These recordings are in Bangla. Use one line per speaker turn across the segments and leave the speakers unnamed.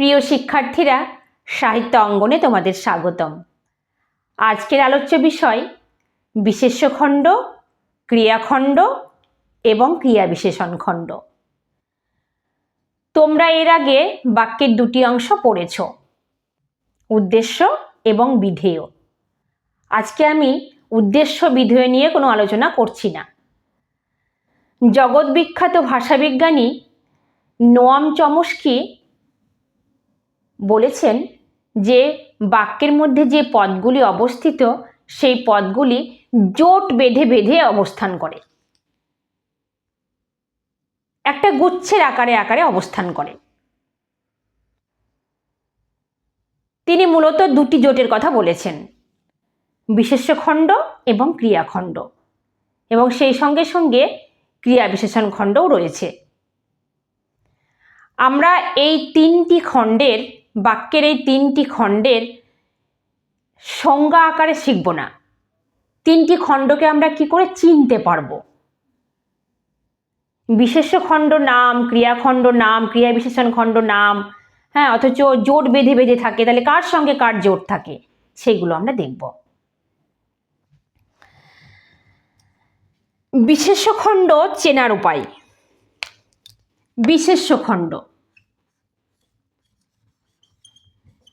প্রিয় শিক্ষার্থীরা, সাহিত্য অঙ্গনে তোমাদের স্বাগতম। আজকের আলোচ্য বিষয় বিশেষ্য খণ্ড ক্রিয়াখণ্ড এবং ক্রিয়া বিশেষণ খণ্ড। তোমরা এর আগে বাক্যের দুটি অংশ পড়েছ, উদ্দেশ্য এবং বিধেয়। আজকে আমি উদ্দেশ্য বিধেয় নিয়ে কোনো আলোচনা করছি না। জগৎ বিখ্যাত ভাষাবিজ্ঞানী নোয়াম চমস্কি বলেছেন যে বাক্যের মধ্যে যে পদগুলি অবস্থিত, সেই পদগুলি জোট বেঁধে বেঁধে অবস্থান করে। একটা গুচ্ছের আকারে আকারে অবস্থান করে। তিনি মূলত দুটি জোটের কথা বলেছেন বিশেষ্য খণ্ড এবং ক্রিয়াখণ্ড। এবং সেই সঙ্গে সঙ্গে ক্রিয়া বিশেষণ খণ্ডও রয়েছে। আমরা এই তিনটি খণ্ডের বাক্যের এই তিনটি খণ্ডের সংজ্ঞা আকারে শিখব না। তিনটি খণ্ডকে আমরা কি করে চিনতে পারব? বিশেষ্য খণ্ড নাম ক্রিয়াখণ্ড নাম, ক্রিয়া বিশেষণ খণ্ড নাম হ্যাঁ অথচ জোট বেঁধে বেঁধে থাকে, তাহলে কার সঙ্গে কার জোট থাকে? সেগুলো আমরা দেখব। বিশেষ্য খণ্ড চেনার উপায়। বিশেষ্য খণ্ড।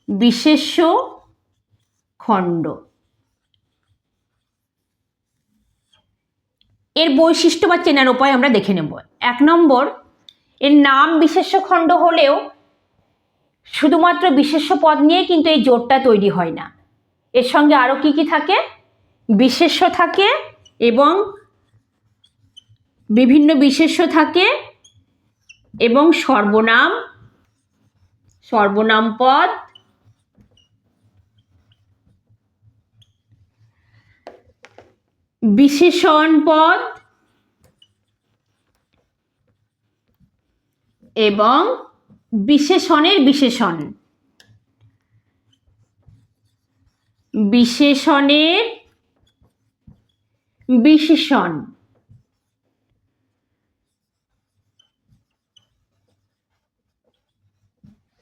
বিশেষ্য খণ্ড। এর বৈশিষ্ট্য বা চেনার উপায় আমরা দেখে নেব। এক নম্বর, এর নাম বিশেষ্য খণ্ড হলেও শুধুমাত্র বিশেষ্য পদ নিয়ে কিন্তু এই জোটটা তৈরি হয় না। এর সঙ্গে আরও কি কি থাকে? বিশেষ্য থাকে এবং বিভিন্ন বিশেষ্য থাকে এবং সর্বনাম সর্বনাম পদ বিশেষণ পদ এবং বিশেষণের বিশেষণ। বিশেষণের বিশেষণ।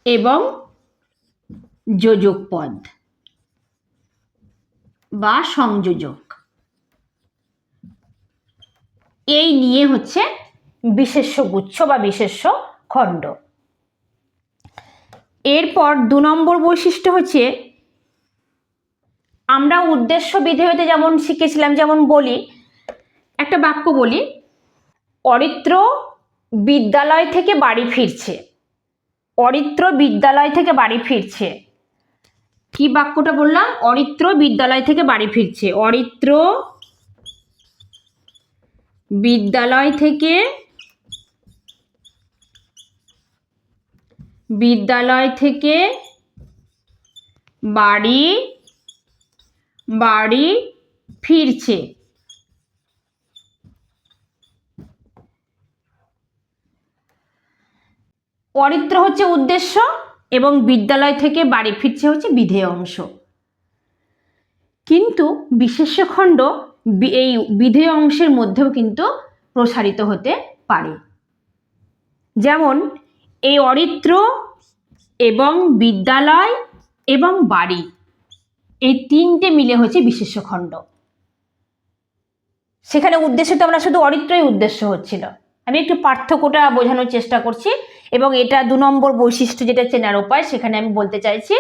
এবং যোজক পদ বা সংযোজক। এই নিয়ে হচ্ছে বিশেষ্য গুচ্ছ বা বিশেষ্য খণ্ড। এরপর দু নম্বর বৈশিষ্ট্য হচ্ছে, আমরা উদ্দেশ্য বিধেয়তে যেমন শিখেছিলাম, যেমন বলি, একটা বাক্য বলি, অরিত্র বিদ্যালয় থেকে বাড়ি ফিরছে। অরিত্র বিদ্যালয় থেকে বাড়ি ফিরছে। কি বাক্যটা বললাম? অরিত্র বিদ্যালয় থেকে বাড়ি ফিরছে। অরিত্র বিদ্যালয় থেকে বিদ্যালয় থেকে বাড়ি বাড়ি ফিরছে। অরিত্র হচ্ছে উদ্দেশ্য এবং বিদ্যালয় থেকে বাড়ি ফিরছে হচ্ছে বিধেয় অংশ। কিন্তু বিশেষ্য খণ্ড এই বিধেয় অংশের মধ্যেও কিন্তু প্রসারিত হতে পারে। যেমন এই অরিত্র এবং বিদ্যালয় এবং বাড়ি, এই তিনটে মিলে হচ্ছে বিশেষ্য খণ্ড সেখানে উদ্দেশ্য তো আমরা শুধু অরিত্রই উদ্দেশ্য হচ্ছিল। আমি একটু পার্থক্যটা বোঝানোর চেষ্টা করছি এবং এটা দু নম্বর বৈশিষ্ট্য যেটা চেনার উপায়, সেখানে আমি বলতে চাইছি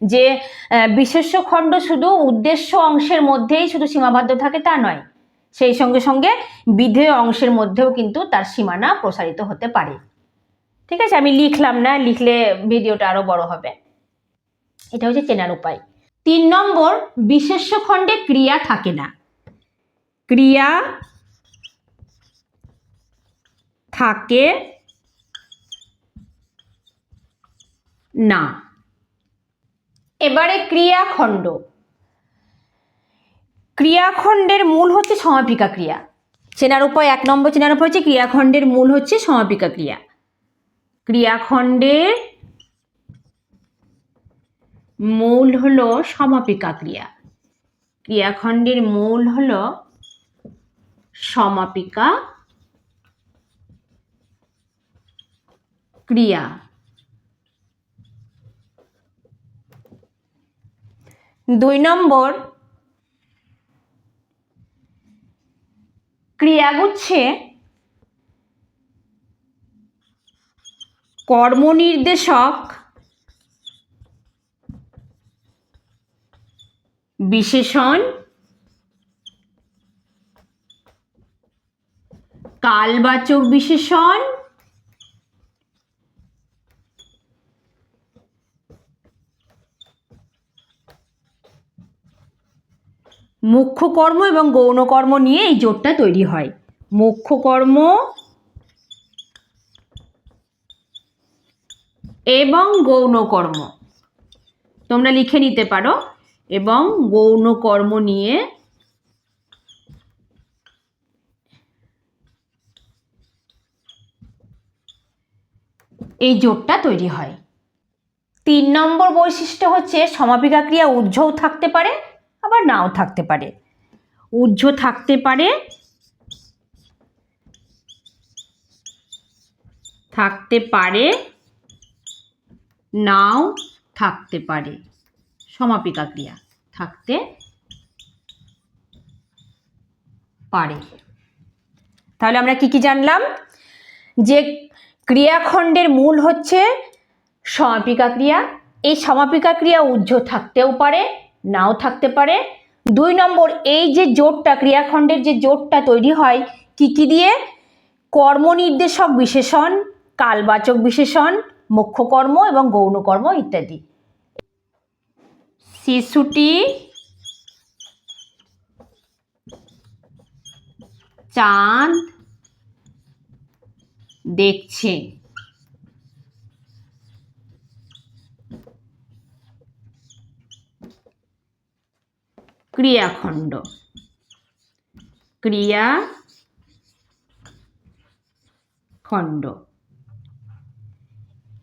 যে বিশেষ্য খণ্ড শুধু উদ্দেশ্য অংশের মধ্যেই শুধু সীমাবদ্ধ থাকে তা নয়। সেই সঙ্গে সঙ্গে বিধেয় অংশের মধ্যেও কিন্তু তার সীমানা প্রসারিত হতে পারে। ঠিক আছে? আমি লিখলাম না, লিখলে ভিডিওটা আরও বড় হবে। এটা হচ্ছে চেনার উপায়। তিন নম্বর, বিশেষ্য খণ্ডে ক্রিয়া থাকে না। ক্রিয়া থাকে না। এবারে ক্রিয়াখণ্ড। ক্রিয়াখণ্ডের মূল হচ্ছে সমাপিকা ক্রিয়া। চেনার উপায় এক নম্বর চেনার উপায় হচ্ছে ক্রিয়াখণ্ডের মূল হচ্ছে সমাপিকা ক্রিয়া। ক্রিয়াখণ্ডের মূল হলো সমাপিকা ক্রিয়া। ক্রিয়াখণ্ডের মূল হলো সমাপিকা ক্রিয়া। দুই নম্বর ক্রিয়াগুচ্ছে কর্মনির্দেশক বিশেষণ কালবাচক বিশেষণ মুখ্য কর্ম এবং গৌণ কর্ম নিয়ে এই জোটটা তৈরি হয়। মুখ্য কর্ম এবং গৌণ কর্ম তোমরা লিখে নিতে পারো। এবং গৌণ কর্ম নিয়ে এই জোটটা তৈরি হয়। তিন নম্বর বৈশিষ্ট্য হচ্ছে সমাপিকা ক্রিয়া উজ্জ্বল থাকতে পারে। আবার নাও থাকতে পারে। উজ্জ্ব থাকতে পারে। থাকতে পারে। নাও থাকতে পারে। সমাপিকা ক্রিয়া। থাকতে পারে। তাহলে আমরা কি কি জানলাম? যে ক্রিয়াখণ্ডের মূল হচ্ছে সমাপিকা ক্রিয়া। এই সমাপিকা ক্রিয়া উজ্জ্ব থাকতেও পারে নাও থাকতে পারে। দুই নম্বর, এই যে জোটটা, ক্রিয়াখণ্ডের যে জোটটা তৈরি হয়, কি কি দিয়ে? কর্মনির্দেশক বিশেষণ, কালবাচক বিশেষণ মুখ্য কর্ম এবং গৌণকর্ম ইত্যাদি। শিশুটি চাঁদ দেখছে। ক্রিয়াখণ্ড। ক্রিয়া খণ্ড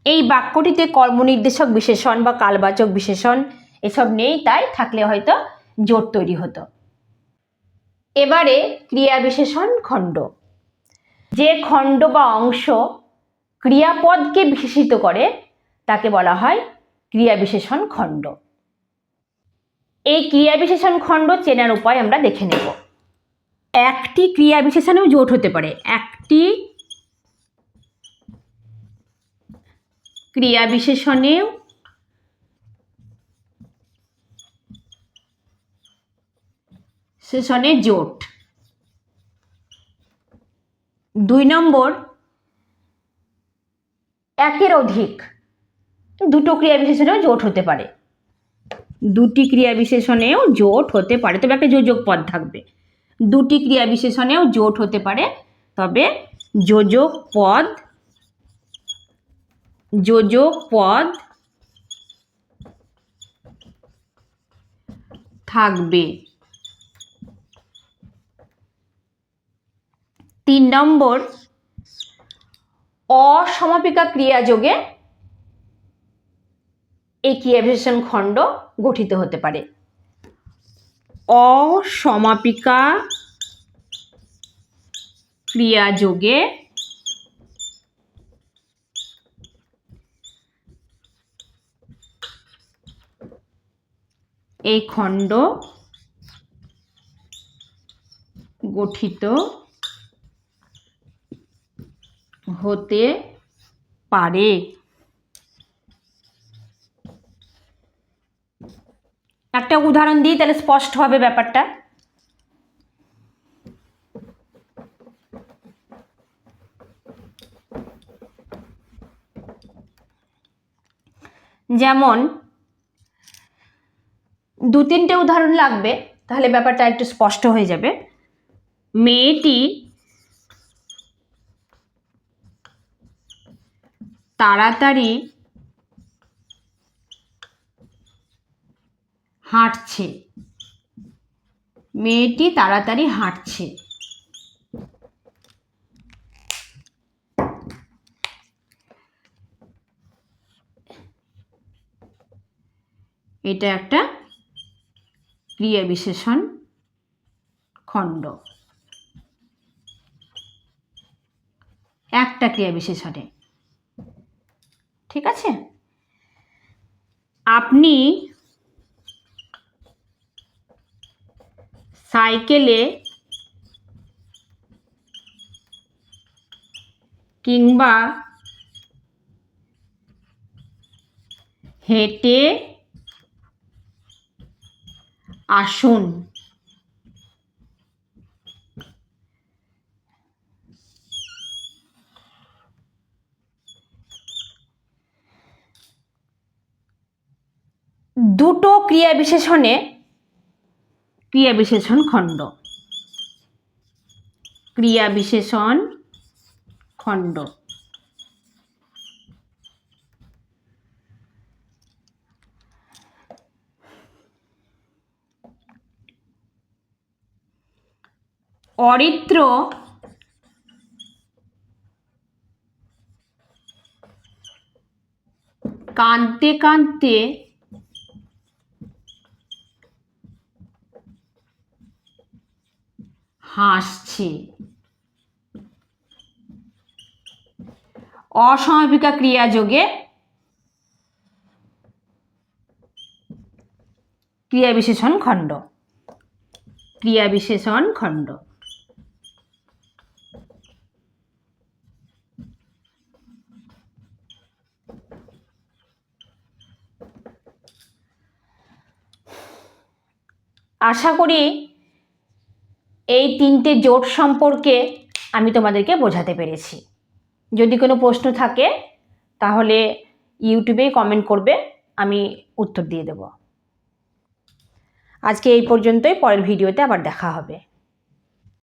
এই বাক্যটিতে কর্মনির্দেশক বিশেষণ বা কালবাচক বিশেষণ এসব নেই, তাই থাকলে হয়তো জোট তৈরি হতো। এবারে ক্রিয়া বিশেষণ খণ্ড। যে খণ্ড বা অংশ ক্রিয়াপদকে বিশেষিত করে, তাকে বলা হয় ক্রিয়া বিশেষণ খণ্ড। এই ক্রিয়া বিশেষণ খণ্ড চেনার উপায় আমরা দেখে নেব। একটি ক্রিয়া বিশেষণেও জোট হতে পারে। একটি ক্রিয়া বিশেষণেও শেষণে জোট। দুই নম্বর, একের অধিক দুটো ক্রিয়া বিশেষণেও জোট হতে পারে। দুটি ক্রিয়া বিশেষণেও জোট হতে পারে। তবে একটা যোজক পদ থাকবে। দুটি ক্রিয়া বিশেষণেও জোট হতে পারে। তবে যোজক পদ যোজক পদ থাকবে। তিন নম্বর, অসমাপিকা ক্রিয়াযোগে এই ক্রিয়া খণ্ড গঠিত হতে পারে। অসমাপিকা ক্রিয়াযোগে এই খণ্ড গঠিত হতে পারে। একটা উদাহরণ দিই, তাহলে স্পষ্ট হবে ব্যাপারটা। যেমন, দু তিনটে উদাহরণ লাগবে, তাহলে ব্যাপারটা একটু স্পষ্ট হয়ে যাবে। মেয়েটি তাড়াতাড়ি হাঁটছে। মেয়েটি তাড়াতাড়ি হাঁটছে। এটা একটা ক্রিয়া বিশেষণ খণ্ড। একটা ক্রিয়া বিশেষণে। ঠিক আছে? আপনি সাইকেলে কিংবা হেঁটে আসুন। দুটো ক্রিয়া বিশেষণে ক্রিয়া বিশেষণ খণ্ড। ক্রিয়া বিশেষণ খণ্ড। অরিত্র কাঁদতে কাঁদতে হাসছে। অসমাপিকা ক্রিয়াযোগে ক্রিয়া বিশেষণ খণ্ড। ক্রিয়া বিশেষণ খণ্ড। আশা করি এই তিনটে জোট সম্পর্কে আমি তোমাদেরকে বোঝাতে পেরেছি। যদি কোনো প্রশ্ন থাকে, তাহলে ইউটিউবে কমেন্ট করবে, আমি উত্তর দিয়ে দেব। আজকে এই পর্যন্তই, পরের ভিডিওতে আবার দেখা হবে।